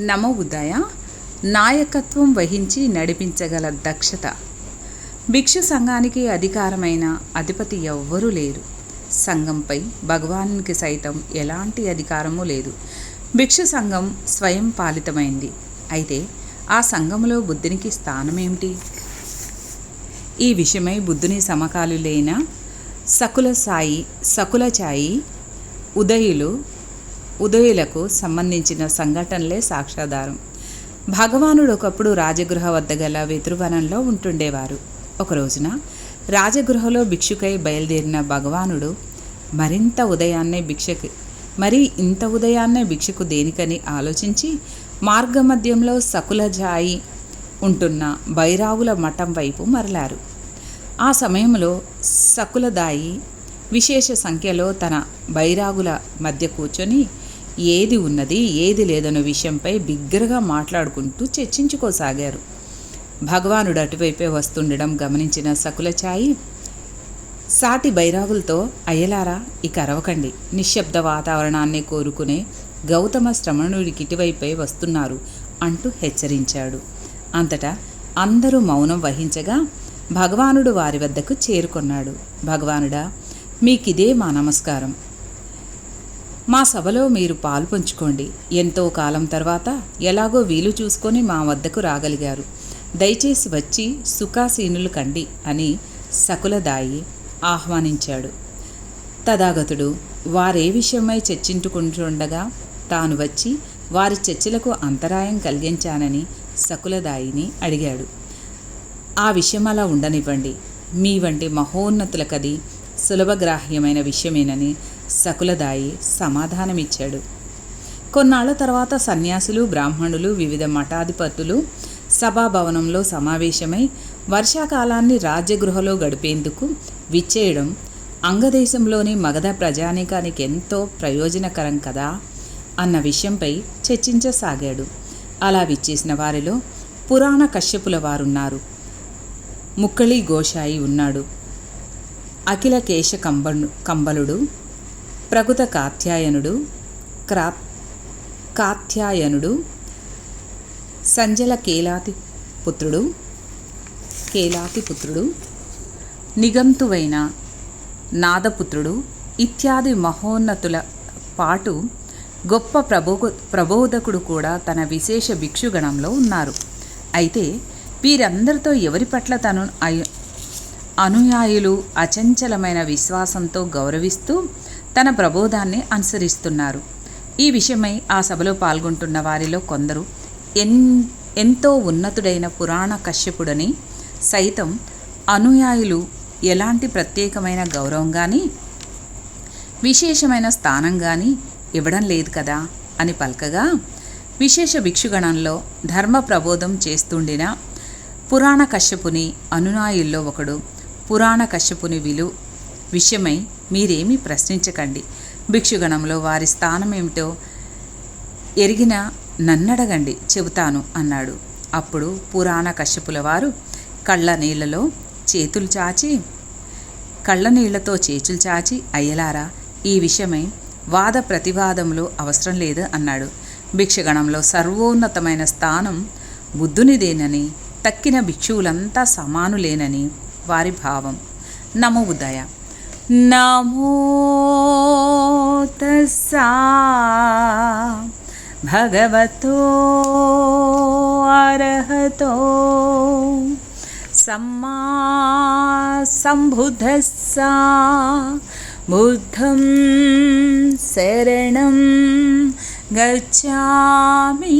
నమో ఉదయ నాయకత్వం వహించి నడిపించగల దక్షత. భిక్షు సంఘానికి అధికారమైన అధిపతి ఎవ్వరూ లేరు. సంఘంపై భగవానునికి సైతం ఎలాంటి అధికారము లేదు. భిక్షు సంఘం స్వయం పాలితమైంది. అయితే ఆ సంఘములో బుద్ధునికి స్థానం ఏమిటి ఈ విషయమై బుద్ధుని సమకాలులైన సకుల సాయి సకుల చాయి ఉదయులు ఉదయులకు సంబంధించిన సంఘటనలే సాక్ష్యాధారం. భగవానుడు ఒకప్పుడు రాజగృహ వద్ద గల వెతురువనంలో ఉంటుండేవారు. ఒక రోజున రాజగృహలో భిక్షుకై బయలుదేరిన భగవానుడు మరింత ఉదయాన్నే భిక్షకి మరి ఇంత ఉదయాన్నే భిక్షకు దేనికని ఆలోచించి మార్గమధ్యంలో సకులజాయి ఉంటున్న బైరావుల మఠం వైపు మరలారు. ఆ సమయంలో సకులదాయి విశేష సంఖ్యలో తన బైరాగుల మధ్య కూర్చొని ఏది ఉన్నది ఏది లేదన్న విషయంపై బిగ్గరగా మాట్లాడుకుంటూ చర్చించుకోసాగారు. భగవానుడు అటువైపే వస్తుండడం గమనించిన సకులచాయి సాటి బైరాగులతో అయ్యలారా ఇక అరవకండి. నిశ్శబ్ద వాతావరణాన్ని కోరుకునే గౌతమ శ్రమణుడికి ఇటువైపే వస్తున్నారు అంటూ హెచ్చరించాడు. అంతటా అందరూ మౌనం వహించగా భగవానుడు వారి వద్దకు చేరుకున్నాడు. భగవానుడా మీకిదే మా నమస్కారం. మా సభలో మీరు పాలు పంచుకోండి. ఎంతో కాలం తర్వాత ఎలాగో వీలు చూసుకొని మా వద్దకు రాగలిగారు. దయచేసి వచ్చి సుఖాసీనులు కండి అని సకులదాయి ఆహ్వానించాడు. తదాగతుడు వారే విషయమై చర్చించుకుంటుండగా తాను వచ్చి వారి చర్చలకు అంతరాయం కలిగించానని సకులదాయిని అడిగాడు. ఆ విషయం అలా ఉండనివ్వండి. మీ వంటి మహోన్నతులకది సులభగ్రాహ్యమైన విషయమేనని సకులదాయి సమాధానమిచ్చాడు. కొన్నాళ్ళ తర్వాత సన్యాసులు బ్రాహ్మణులు వివిధ మఠాధిపతులు సభాభవనంలో సమావేశమై వర్షాకాలాన్ని రాజ్యగృహలో గడిపేందుకు విచ్చేయడం అంగదేశంలోని మగధ ప్రజానీకానికి ఎంతో ప్రయోజనకరం కదా అన్న విషయంపై చర్చించసాగాడు. అలా విచ్చేసిన వారిలో పురాణ కశ్యపుల వారున్నారు. ముక్కళి గోషాయి ఉన్నాడు. అఖిల కేశ కంబ కంబలుడు ప్రకృత కాత్యాయనుడు క్రా కాత్యాయనుడు సంజల కేలాతి పుత్రుడు కేలాతి పుత్రుడు నిగంతువైన నాదపుత్రుడు ఇత్యాది మహోన్నతుల పాటు గొప్ప ప్రబో ప్రబోధకుడు కూడా తన విశేష భిక్షుగణంలో ఉన్నారు. అయితే వీరందరితో ఎవరి పట్ల తను అనుయాయులు అచంచలమైన విశ్వాసంతో గౌరవిస్తూ తన ప్రబోధాన్ని అనుసరిస్తున్నారు. ఈ విషయమై ఆ సభలో పాల్గొంటున్న వారిలో కొందరు ఎన్ ఎంతో ఉన్నతుడైన పురాణ కశ్యపుడని సైతం అనుయాయులు ఎలాంటి ప్రత్యేకమైన గౌరవం కానీ విశేషమైన స్థానం కానీ ఇవ్వడం లేదు కదా అని పలకగా విశేష భిక్షుగణంలో ధర్మ ప్రబోధం చేస్తుండిన పురాణ కశ్యపుని అనునాయుల్లో ఒకడు పురాణ కశ్యపుని విలు విషయమై మీరేమీ ప్రశ్నించకండి. భిక్షుగణంలో వారి స్థానం ఏమిటో ఎరిగిన నన్నడగండి చెబుతాను అన్నాడు. అప్పుడు పురాణ కశ్యపుల వారు కళ్ళ నీళ్ళలో చేతులు చాచి కళ్ళ నీళ్ళతో చేతులు చాచి అయ్యలారా ఈ విషయమై వాద ప్రతివాదములు అవసరం లేదు అన్నాడు. భిక్షగణంలో సర్వోన్నతమైన స్థానం బుద్ధునిదేనని తక్కిన భిక్షువులంతా సమానులేనని వారి భావం. నమో ఉదయ नमो तस्सा। भगवतो अर्हतो। सम्मा सम्बुद्धस्सा बुद्धं शरणं गच्छामि।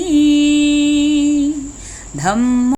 धम्म